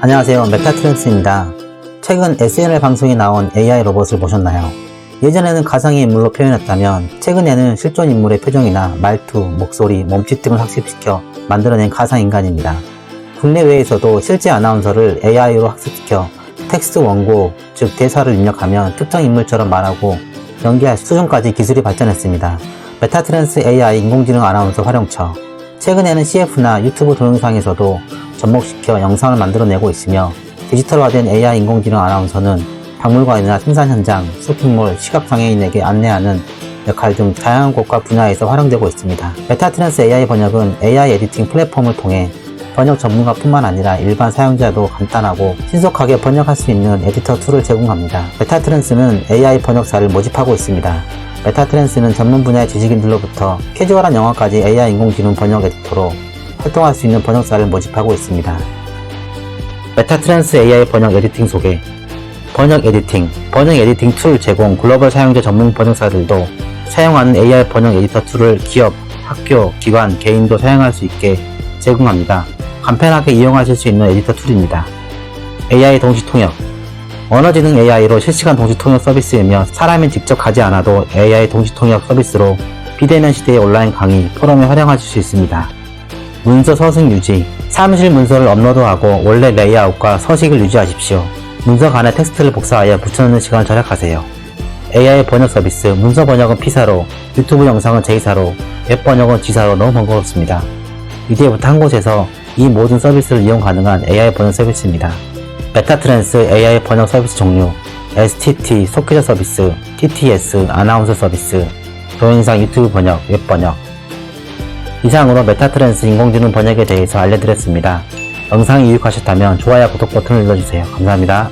안녕하세요. 메타트렌스입니다. 최근 SNL 방송에 나온 AI 로봇을 보셨나요? 예전에는 가상의 인물로 표현했다면 최근에는 실존 인물의 표정이나 말투, 목소리, 몸짓 등을 학습시켜 만들어낸 가상인간입니다. 국내외에서도 실제 아나운서를 AI로 학습시켜 텍스트 원고, 즉 대사를 입력하면 특정 인물처럼 말하고 연기할 수준까지 기술이 발전했습니다. 메타트랜스 AI 인공지능 아나운서 활용처 최근에는 CF나 유튜브 동영상에서도 접목시켜 영상을 만들어내고 있으며 디지털화된 AI 인공지능 아나운서는 박물관이나 생산 현장, 쇼핑몰, 시각장애인에게 안내하는 역할 등 다양한 곳과 분야에서 활용되고 있습니다. 메타트랜스 AI 번역은 AI 에디팅 플랫폼을 통해 번역 전문가뿐만 아니라 일반 사용자도 간단하고 신속하게 번역할 수 있는 에디터 툴을 제공합니다. 메타트랜스는 AI 번역사를 모집하고 있습니다. 메타트랜스는 전문 분야의 지식인들로부터 캐주얼한 영어까지 AI 인공지능 번역 에디터로 활동할 수 있는 번역사를 모집하고 있습니다. 메타트랜스 AI 번역 에디팅 소개 번역 에디팅, 번역 에디팅 툴 제공 글로벌 사용자 전문 번역사들도 사용하는 AI 번역 에디터 툴을 기업, 학교, 기관, 개인도 사용할 수 있게 제공합니다. 간편하게 이용하실 수 있는 에디터 툴입니다. AI 동시 통역 언어지능 AI로 실시간 동시 통역 서비스이며 사람이 직접 가지 않아도 AI 동시 통역 서비스로 비대면 시대의 온라인 강의, 포럼에 활용하실 수 있습니다. 문서 서식 유지 사무실 문서를 업로드하고 원래 레이아웃과 서식을 유지하십시오. 문서 간에 텍스트를 복사하여 붙여넣는 시간을 절약하세요. AI 번역 서비스, 문서 번역은 P사로, 유튜브 영상은 J사로, 웹 번역은 G사로 너무 번거롭습니다. 이제부터 한 곳에서 이 모든 서비스를 이용 가능한 AI 번역 서비스입니다. 메타트랜스 AI 번역 서비스 종류, STT 소켓 서비스, TTS 아나운서 서비스, 동영상 유튜브 번역, 웹 번역. 이상으로 메타트랜스 인공지능 번역에 대해서 알려드렸습니다. 영상이 유익하셨다면 좋아요, 구독 버튼을 눌러주세요. 감사합니다.